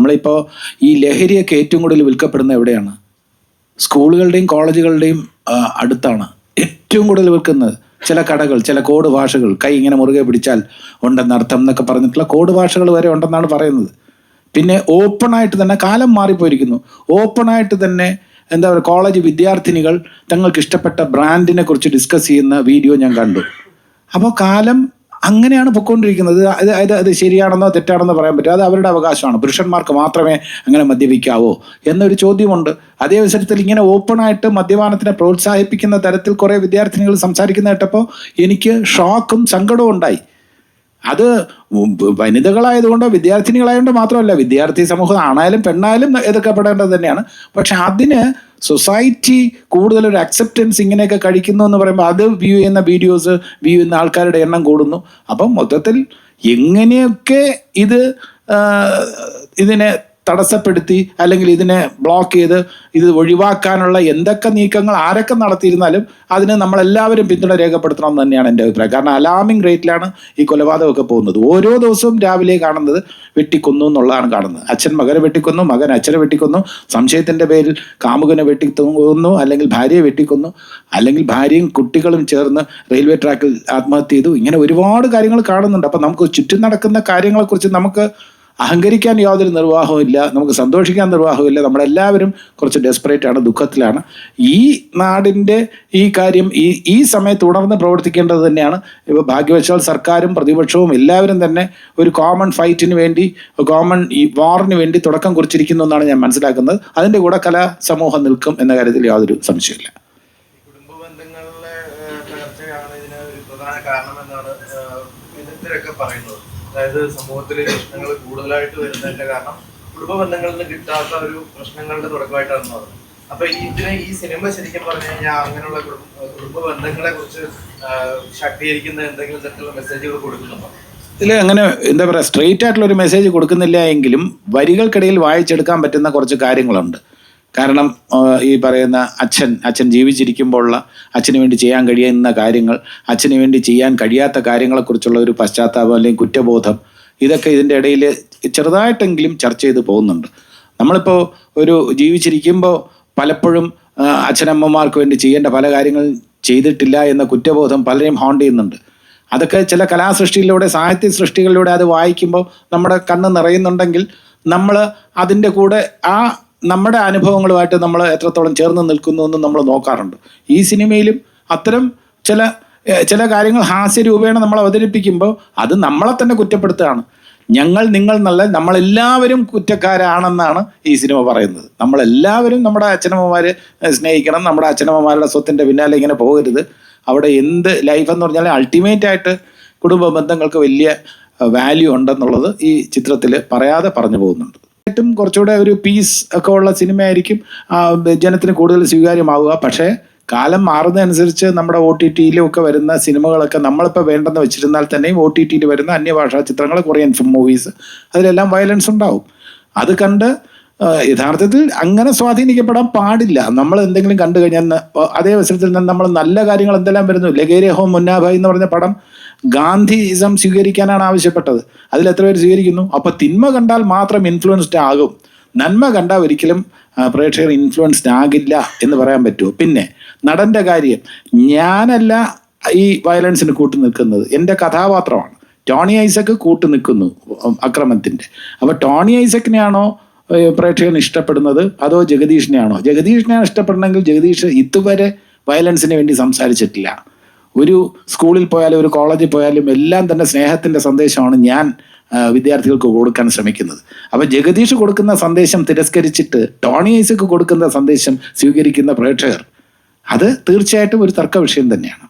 നമ്മളിപ്പോൾ ഈ ലഹരിയൊക്കെ ഏറ്റവും കൂടുതൽ വിൽക്കപ്പെടുന്ന എവിടെയാണ്? സ്കൂളുകളുടെയും കോളേജുകളുടെയും അടുത്താണ് ഏറ്റവും കൂടുതൽ വിൽക്കുന്നത്. ചില കടകൾ ചില കോഡ് ഭാഷകൾ. കൈ ഇങ്ങനെ മുറുകെ പിടിച്ചാൽ ഉണ്ടെന്ന് അർത്ഥം എന്നൊക്കെ പറഞ്ഞിട്ടുള്ള കോഡ് ഭാഷകൾ വരെ ഉണ്ടെന്നാണ് പറയുന്നത്. പിന്നെ ഓപ്പണായിട്ട് തന്നെ കാലം മാറിപ്പോയിരിക്കുന്നു. ഓപ്പണായിട്ട് തന്നെ എന്താ പറയുക കോളേജ് വിദ്യാർത്ഥിനികൾ തങ്ങൾക്ക് ഇഷ്ടപ്പെട്ട ബ്രാൻഡിനെ കുറിച്ച് ഡിസ്കസ് ചെയ്യുന്ന വീഡിയോ ഞാൻ കണ്ടു. അപ്പോൾ കാലം അങ്ങനെയാണ് പൊയ്ക്കൊണ്ടിരിക്കുന്നത് അത് അത് അത് ശരിയാണെന്നോ തെറ്റാണെന്നോ പറയാൻ പറ്റും അത് അവരുടെ അവകാശമാണ്. പുരുഷന്മാർക്ക് മാത്രമേ അങ്ങനെ മദ്യപിക്കാവോ എന്നൊരു ചോദ്യമുണ്ട്. അതേ അവസരത്തിൽ ഇങ്ങനെ ഓപ്പണായിട്ട് മദ്യപാനത്തിനെ പ്രോത്സാഹിപ്പിക്കുന്ന തരത്തിൽ കുറേ വിദ്യാർത്ഥിനികൾ സംസാരിക്കുന്ന കേട്ടപ്പോൾ എനിക്ക് ഷോക്കും സങ്കടവും ഉണ്ടായി. അത് വനിതകളായതുകൊണ്ടോ വിദ്യാർത്ഥിനികളായതുകൊണ്ടോ മാത്രമല്ല വിദ്യാർത്ഥി സമൂഹം ആണായാലും പെണ്ണായാലും എതിർക്കപ്പെടേണ്ടത് തന്നെയാണ്. പക്ഷെ അതിന് സൊസൈറ്റി കൂടുതൽ ഒരു അക്സെപ്റ്റൻസ് ഇങ്ങനെയൊക്കെ കഴിക്കുന്നു എന്ന് പറയുമ്പോൾ അത് വ്യൂ ചെയ്യുന്ന വീഡിയോസ് വ്യൂ ചെയ്യുന്ന ആൾക്കാരുടെ എണ്ണം കൂടുന്നു. അപ്പം മൊത്തത്തിൽ എങ്ങനെയൊക്കെ ഇത് ഇതിനെ തടസ്സപ്പെടുത്തി അല്ലെങ്കിൽ ഇതിനെ ബ്ലോക്ക് ചെയ്ത് ഇത് ഒഴിവാക്കാനുള്ള എന്തൊക്കെ നീക്കങ്ങൾ ആരൊക്കെ നടത്തിയിരുന്നാലും അതിന് നമ്മളെല്ലാവരും പിന്തുണ രേഖപ്പെടുത്തണം എന്ന് തന്നെയാണ് എന്റെ അഭിപ്രായം. കാരണം അലാമിംഗ് റേറ്റിലാണ് ഈ കൊലപാതകമൊക്കെ പോകുന്നത്. ഓരോ ദിവസവും രാവിലെ കാണുന്നത് വെട്ടിക്കൊന്നു എന്നുള്ളതാണ് കാണുന്നത്. അച്ഛൻ മകനെ വെട്ടിക്കൊന്നു മകൻ അച്ഛനെ വെട്ടിക്കൊന്നു സംശയത്തിന്റെ പേരിൽ കാമുകനെ വെട്ടിക്കൊന്നു അല്ലെങ്കിൽ ഭാര്യയെ വെട്ടിക്കൊന്നു അല്ലെങ്കിൽ ഭാര്യയും കുട്ടികളും ചേർന്ന് റെയിൽവേ ട്രാക്കിൽ ആത്മഹത്യ ചെയ്തു. ഇങ്ങനെ ഒരുപാട് കാര്യങ്ങൾ കാണുന്നുണ്ട്. അപ്പം നമുക്ക് ചുറ്റും നടക്കുന്ന കാര്യങ്ങളെക്കുറിച്ച് നമുക്ക് അഹങ്കരിക്കാൻ യാതൊരു നിർവാഹവും ഇല്ല നമുക്ക് സന്തോഷിക്കാൻ നിർവാഹമില്ല നമ്മളെല്ലാവരും കുറച്ച് ഡെസ്പറേറ്റ് ആണ് ദുഃഖത്തിലാണ്. ഈ നാടിന്റെ ഈ കാര്യം ഈ ഈ സമയത്ത് ഉണർന്ന് പ്രവർത്തിക്കേണ്ടത് തന്നെയാണ്. ഇപ്പോൾ ഭാഗ്യവശാൽ സർക്കാരും പ്രതിപക്ഷവും എല്ലാവരും തന്നെ ഒരു കോമൺ ഫൈറ്റിന് വേണ്ടി കോമൺ ഈ വാറിന് വേണ്ടി തുടക്കം കുറിച്ചിരിക്കുന്നു എന്നാണ് ഞാൻ മനസ്സിലാക്കുന്നത്. അതിന്റെ കൂടെ കലാ സമൂഹം നിൽക്കും എന്ന കാര്യത്തിൽ യാതൊരു സംശയമില്ല കുടുംബ ബന്ധങ്ങളിലെ ഏഹ്, തകർച്ചയാണ് ഇതിന് ഒരു പ്രധാന കാരണം എന്നാണ് വിദഗ്ധരൊക്കെ പറയുന്നത്. അതായത് സമൂഹത്തിലെ പ്രശ്നങ്ങൾ കൂടുതലായിട്ട് വരുന്നതിന്റെ കാരണം കുടുംബ ബന്ധങ്ങളിൽ നിന്ന് കിട്ടാത്ത ഒരു പ്രശ്നങ്ങളുടെ തുടക്കമായിട്ടാണ് പറയുന്നത് അപ്പൊ ഇതിനെ ഈ സിനിമ ശരിക്കും പറഞ്ഞു കഴിഞ്ഞാൽ അങ്ങനെയുള്ള കുടുംബ ബന്ധങ്ങളെ കുറിച്ച് ശാക്തീകരിക്കുന്ന എന്തെങ്കിലും തരത്തിലുള്ള മെസ്സേജുകൾ കൊടുക്കുന്നുണ്ടോ? ഇതിൽ അങ്ങനെ എന്താ പറയുക സ്ട്രെയിറ്റ് ആയിട്ടുള്ള ഒരു മെസ്സേജ് കൊടുക്കുന്നില്ല എങ്കിലും വരികൾക്കിടയിൽ വായിച്ചെടുക്കാൻ പറ്റുന്ന കുറച്ച് കാര്യങ്ങളുണ്ട്. കാരണം ഈ പറയുന്ന അച്ഛൻ അച്ഛൻ ജീവിച്ചിരിക്കുമ്പോഴുള്ള അച്ഛന് വേണ്ടി ചെയ്യാൻ കഴിയുന്ന കാര്യങ്ങൾ അച്ഛന് വേണ്ടി ചെയ്യാൻ കഴിയാത്ത കാര്യങ്ങളെക്കുറിച്ചുള്ള ഒരു പശ്ചാത്താപം അല്ലെങ്കിൽ കുറ്റബോധം ഇതൊക്കെ ഇതിന്റെ ഇടയിൽ ചെറുതായിട്ടെങ്കിലും ചർച്ച ചെയ്ത് പോകുന്നുണ്ട്. നമ്മളിപ്പോൾ ഒരു ജീവിച്ചിരിക്കുമ്പോൾ പലപ്പോഴും അച്ഛനമ്മമാർക്ക് വേണ്ടി ചെയ്യേണ്ട പല കാര്യങ്ങളും ചെയ്തിട്ടില്ല എന്ന കുറ്റബോധം പലരെയും ഹോണ്ട് ചെയ്യുന്നുണ്ട്. അതൊക്കെ ചില കലാസൃഷ്ടിയിലൂടെ സാഹിത്യ സൃഷ്ടികളിലൂടെ അത് വായിക്കുമ്പോൾ നമ്മുടെ കണ്ണ് നിറയുന്നുണ്ടെങ്കിൽ നമ്മൾ അതിന്റെ കൂടെ ആ നമ്മുടെ അനുഭവങ്ങളുമായിട്ട് നമ്മൾ എത്രത്തോളം ചേർന്ന് നിൽക്കുന്നു എന്ന് നമ്മൾ നോക്കാറുണ്ട്. ഈ സിനിമയിലും അത്തരം ചില ചില കാര്യങ്ങൾ ഹാസ്യരൂപേണ നമ്മൾ അവതരിപ്പിക്കുമ്പോൾ അത് നമ്മളെ തന്നെ കുറ്റപ്പെടുത്തുകയാണ്. ഞങ്ങൾ നിങ്ങൾ നല്ല നമ്മളെല്ലാവരും കുറ്റക്കാരാണെന്നാണ് ഈ സിനിമ പറയുന്നത്. നമ്മളെല്ലാവരും നമ്മുടെ അച്ഛനമ്മമാരെ സ്നേഹിക്കണം നമ്മുടെ അച്ഛനമ്മമാരുടെ സ്വത്തിന്റെ പിന്നാലെ ഇങ്ങനെ പോകരുത്. അവിടെ എന്ത് ലൈഫ് എന്ന് പറഞ്ഞാൽ അൾട്ടിമേറ്റ് ആയിട്ട് കുടുംബ ബന്ധങ്ങൾക്ക് വലിയ വാല്യൂ ഉണ്ടെന്നുള്ളത് ഈ ചിത്രത്തിൽ പറയാതെ പറഞ്ഞു പോകുന്നുണ്ട്. കുറച്ചുകൂടെ ഒരു പീസ് ഒക്കെ ഉള്ള സിനിമയായിരിക്കും ജനത്തിന് കൂടുതൽ സ്വീകാര്യമാവുക. പക്ഷേ കാലം മാറുന്നതനുസരിച്ച് നമ്മുടെ ഒ ടി ടിയിലും ഒക്കെ വരുന്ന സിനിമകളൊക്കെ നമ്മളിപ്പോൾ വേണ്ടെന്ന് വെച്ചിരുന്നാൽ തന്നെയും ഒ ടി ടിയിൽ വരുന്ന അന്യഭാഷാ ചിത്രങ്ങൾ കൊറിയൻ മൂവീസ് അതിലെല്ലാം വയലൻസ് ഉണ്ടാവും. അത് കണ്ട് യഥാർത്ഥത്തിൽ അങ്ങനെ സ്വാധീനിക്കപ്പെടാൻ പാടില്ല. നമ്മൾ എന്തെങ്കിലും കണ്ടു കഴിഞ്ഞാൽ അതേ അവസരത്തിൽ നമ്മൾ നല്ല കാര്യങ്ങൾ എന്തെല്ലാം വരുന്നു? ലഗേരിയ ഹോം മുന്നാഭായ് എന്ന് പറഞ്ഞ പടം ഗാന്ധിയിസം സ്വീകരിക്കാനാണ് ആവശ്യപ്പെട്ടത്. അതിൽ എത്ര പേര് സ്വീകരിക്കുന്നു? അപ്പോൾ തിന്മ കണ്ടാൽ മാത്രം ഇൻഫ്ലുവൻസ്ഡ് ആകും. നന്മ കണ്ടാൽ ഒരിക്കലും പ്രേക്ഷകർ ഇൻഫ്ലുവൻസ്ഡ് ആകില്ല എന്ന് പറയാൻ പറ്റുമോ? പിന്നെ നടന്റെ കാര്യം. ഞാനല്ല ഈ വയലൻസിന് കൂട്ടു നിൽക്കുന്നത്. എന്റെ കഥാപാത്രമാണ്. ടോണി ഐസക്ക് കൂട്ടു നിൽക്കുന്നു അക്രമത്തിന്റെ അപ്പോൾ ടോണി ഐസക്കിനെയാണോ പ്രേക്ഷകൻ ഇഷ്ടപ്പെടുന്നത്? അതോ ജഗദീഷിനെയാണോ? ജഗദീഷിനെയാണ് ഇഷ്ടപ്പെടണമെങ്കിൽ ജഗദീഷ് ഇതുവരെ വയലൻസിന് വേണ്ടി സംസാരിച്ചിട്ടില്ല. ഒരു സ്കൂളിൽ പോയാലും ഒരു കോളേജിൽ പോയാലും എല്ലാം തന്നെ സ്നേഹത്തിന്റെ സന്ദേശമാണ് ഞാൻ വിദ്യാർത്ഥികൾക്ക് കൊടുക്കാൻ ശ്രമിക്കുന്നത്. അപ്പം ജഗദീഷ് കൊടുക്കുന്ന സന്ദേശം തിരസ്കരിച്ചിട്ട് ടോണി ഐസക്ക് കൊടുക്കുന്ന സന്ദേശം സ്വീകരിക്കുന്ന പ്രേക്ഷകർ അത് തീർച്ചയായിട്ടും ഒരു തർക്ക വിഷയം തന്നെയാണ്.